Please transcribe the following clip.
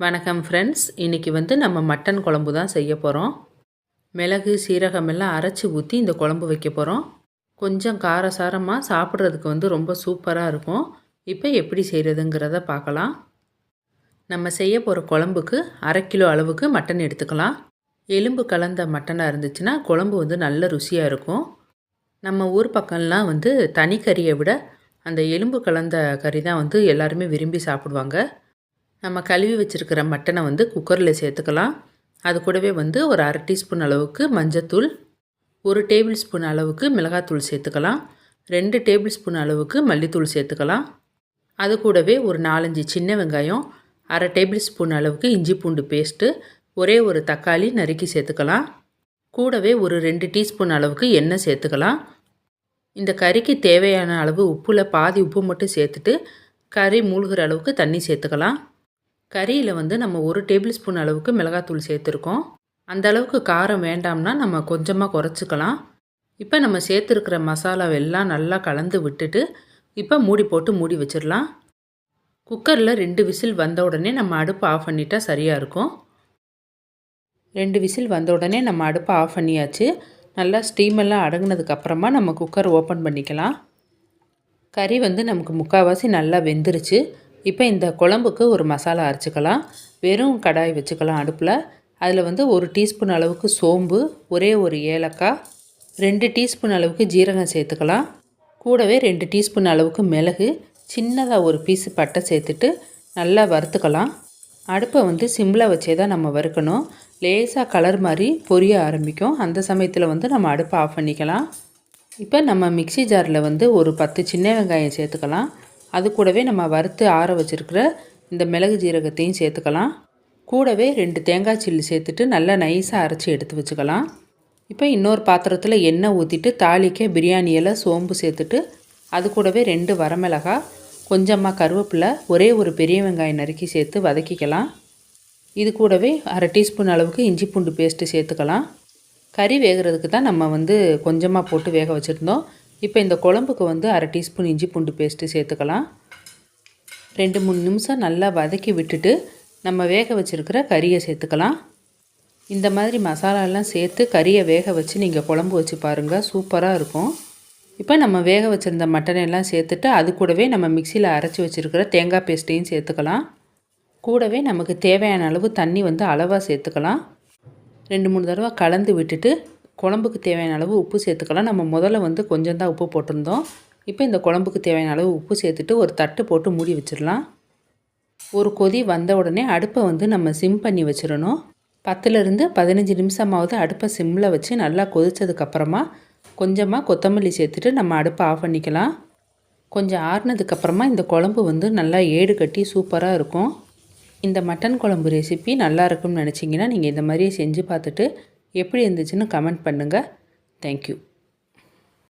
வணக்கம் ஃப்ரெண்ட்ஸ் இன்றைக்கி வந்து நம்ம மட்டன் குழம்பு தான் செய்ய போகிறோம் மிளகு சீரகம் எல்லாம் அரைச்சி ஊற்றி இந்த குழம்பு வைக்க போகிறோம் கொஞ்சம் காரசாரமாக சாப்பிட்றதுக்கு வந்து ரொம்ப சூப்பராக இருக்கும். இப்போ எப்படி செய்கிறதுங்கிறத பார்க்கலாம். நம்ம செய்ய போகிற குழம்புக்கு அரை கிலோ அளவுக்கு மட்டன் எடுத்துக்கலாம். எலும்பு கலந்த மட்டனாக இருந்துச்சுன்னா குழம்பு வந்து நல்ல ருசியாக இருக்கும். நம்ம ஊர் பக்கம்லாம் வந்து தனி கறியை விட அந்த எலும்பு கலந்த கறி தான் வந்து எல்லாருமே விரும்பி சாப்பிடுவாங்க. நம்ம கழுவி வச்சுருக்கிற மட்டனை வந்து குக்கரில் சேர்த்துக்கலாம். அது கூடவே வந்து ஒரு அரை டீஸ்பூன் அளவுக்கு மஞ்சத்தூள் ஒரு டேபிள் ஸ்பூன் அளவுக்கு மிளகாத்தூள் சேர்த்துக்கலாம். ரெண்டு டேபிள் ஸ்பூன் அளவுக்கு மல்லித்தூள் சேர்த்துக்கலாம். அது கூடவே ஒரு நாலஞ்சு சின்ன வெங்காயம் அரை டேபிள் ஸ்பூன் அளவுக்கு இஞ்சி பூண்டு பேஸ்ட்டு ஒரே ஒரு தக்காளி நறுக்கி சேர்த்துக்கலாம். கூடவே ஒரு ரெண்டு டீஸ்பூன் அளவுக்கு எண்ணெய் சேர்த்துக்கலாம். இந்த கறிக்கு தேவையான அளவு உப்பில் பாதி உப்பு மட்டும் சேர்த்துட்டு கறி மூழ்கிற அளவுக்கு தண்ணி சேர்த்துக்கலாம். கறியில் வந்து நம்ம ஒரு டேபிள் ஸ்பூன் அளவுக்கு மிளகாத்தூள் சேர்த்துருக்கோம். அந்த அளவுக்கு காரம் வேண்டாம்னா நம்ம கொஞ்சமாக குறைச்சிக்கலாம். இப்போ நம்ம சேர்த்துருக்கிற மசாலாவெல்லாம் நல்லா கலந்து விட்டுட்டு இப்போ மூடி போட்டு மூடி வச்சிடலாம். குக்கரில் ரெண்டு விசில் வந்த உடனே நம்ம அடுப்பை ஆஃப் பண்ணிட்டா சரியாக இருக்கும். ரெண்டு விசில் வந்த உடனே நம்ம அடுப்பை ஆஃப் பண்ணியாச்சு. நல்லா ஸ்டீமெல்லாம் அடங்கினதுக்கப்புறமா நம்ம குக்கர் ஓப்பன் பண்ணிக்கலாம். கறி வந்து நமக்கு முக்கால்வாசி நல்லா வெந்துருச்சு. இப்போ இந்த குழம்புக்கு ஒரு மசாலா அரைச்சிக்கலாம். வெறும் கடாய் வச்சுக்கலாம் அடுப்பில். அதில் வந்து ஒரு டீஸ்பூன் அளவுக்கு சோம்பு ஒரே ஒரு ஏலக்காய் ரெண்டு டீஸ்பூன் அளவுக்கு ஜீரகம் சேர்த்துக்கலாம். கூடவே ரெண்டு டீஸ்பூன் அளவுக்கு மிளகு சின்னதாக ஒரு பீஸு பட்டை சேர்த்துட்டு நல்லா வறுத்துக்கலாம். அடுப்பை வந்து சிம்மில் வச்சே தான் நம்ம வறுக்கணும். லேசாக கலர் மாதிரி பொரிய ஆரம்பிக்கும். அந்த சமயத்தில் வந்து நம்ம அடுப்பை ஆஃப் பண்ணிக்கலாம். இப்போ நம்ம மிக்சி ஜாரில் வந்து ஒரு பத்து சின்ன வெங்காயம் சேர்த்துக்கலாம். அது கூடவே நம்ம வறுத்து ஆற வச்சுருக்கிற இந்த மிளகு ஜீரகத்தையும் சேர்த்துக்கலாம். கூடவே ரெண்டு தேங்காய் சில்லி சேர்த்துட்டு நல்லா நைஸாக அரைச்சி எடுத்து வச்சுக்கலாம். இப்போ இன்னொரு பாத்திரத்தில் எண்ணெய் ஊற்றிட்டு தாளிக்க பிரியாணியெல்லாம் சோம்பு சேர்த்துட்டு அது கூடவே ரெண்டு வரமிளகா கொஞ்சமாக கருவேப்பிலை ஒரே ஒரு பெரிய வெங்காயம் நறுக்கி சேர்த்து வதக்கிக்கலாம். இது கூடவே அரை டீஸ்பூன் அளவுக்கு இஞ்சி பூண்டு பேஸ்ட்டு சேர்த்துக்கலாம். கறி வேகிறதுக்கு தான் நம்ம வந்து கொஞ்சமாக போட்டு வேக வச்சுருந்தோம். இப்போ இந்த குழம்புக்கு வந்து அரை டீஸ்பூன் இஞ்சி பூண்டு பேஸ்ட்டு சேர்த்துக்கலாம். ரெண்டு மூணு நிமிஷம் நல்லா வதக்கி விட்டுட்டு நம்ம வேக வச்சுருக்கிற கறியை சேர்த்துக்கலாம். இந்த மாதிரி மசாலாலாம் சேர்த்து கறியை வேக வச்சு நீங்கள் குழம்பு வச்சு பாருங்கள் சூப்பராக இருக்கும். இப்போ நம்ம வேக வச்சுருந்த மட்டன் எல்லாம் சேர்த்துட்டு அது கூடவே நம்ம மிக்சியில் அரைச்சி வச்சுருக்கிற தேங்காய் பேஸ்ட்டையும் சேர்த்துக்கலாம். கூடவே நமக்கு தேவையான அளவு தண்ணி வந்து அளவாக சேர்த்துக்கலாம். ரெண்டு மூணு தடவை கலந்து விட்டுட்டு குழம்புக்கு தேவையான அளவு உப்பு சேர்த்துக்கலாம். நம்ம முதல்ல வந்து கொஞ்சம் தான் உப்பு போட்டிருந்தோம். இப்போ இந்த குழம்புக்கு தேவையான அளவு உப்பு சேர்த்துட்டு ஒரு தட்டு போட்டு மூடி வச்சிடலாம். ஒரு கொதி வந்த உடனே அடுப்பை வந்து நம்ம சிம் பண்ணி வச்சிடணும். பத்துலேருந்து பதினஞ்சு நிமிஷமாவது அடுப்பை சிம்மில் வச்சு நல்லா கொதித்ததுக்கப்புறமா கொஞ்சமாக கொத்தமல்லி சேர்த்துட்டு நம்ம அடுப்பை ஆஃப் பண்ணிக்கலாம். கொஞ்சம் ஆறுனதுக்கப்புறமா இந்த குழம்பு வந்து நல்லா ஏடு கட்டி சூப்பராக இருக்கும். இந்த மட்டன் குழம்பு ரெசிபி நல்லா இருக்கும்னு நினச்சிங்கன்னா நீங்கள் இந்த மாதிரியே செஞ்சு பார்த்துட்டு எப்படி இருந்துச்சுன்னு கமெண்ட் பண்ணுங்கள் தேங்க்யூ